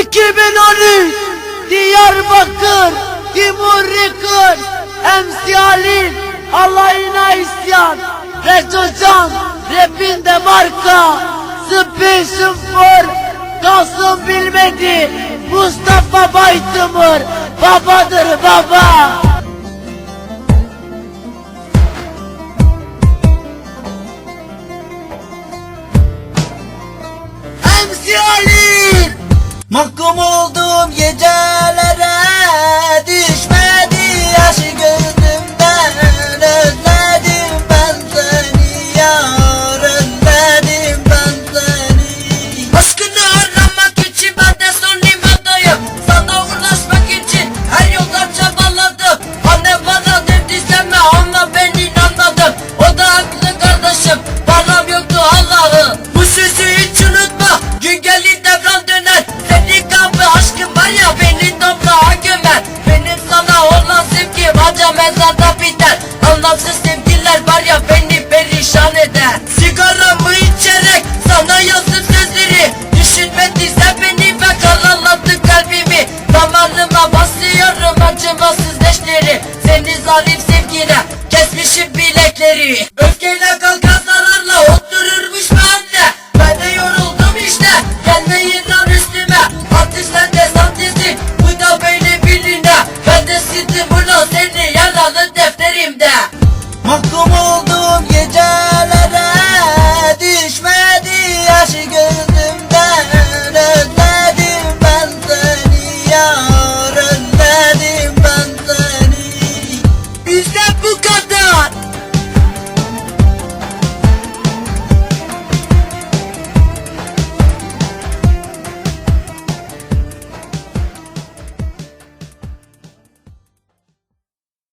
2013 Diyarbakır, Timur Kır, MC Ali, Alayına İsyan, Reçocan, Rapinde Marka, Special for Kasım Bilmedi, Mustafa Baytımır, babadır baba. Mahkum olduğum gece Anlamsız tepkiler var ya beni perişan eder. Sigaramı içerek sana yazdım sözleri. Düşünmediysen beni ve karalattın kalbimi. Damarıma basıyorum acımasız leşleri Seni zalim sevgine kesmişim bilekleri. Öfkeyle kalkan zararla otururmuş bende Ben de yoruldum işte gelmeyin lan üstüme. Artık sen de santisin bu da böyle biline Ben de sildim bunu seni yaralı defter elimde. Mahkum oldum.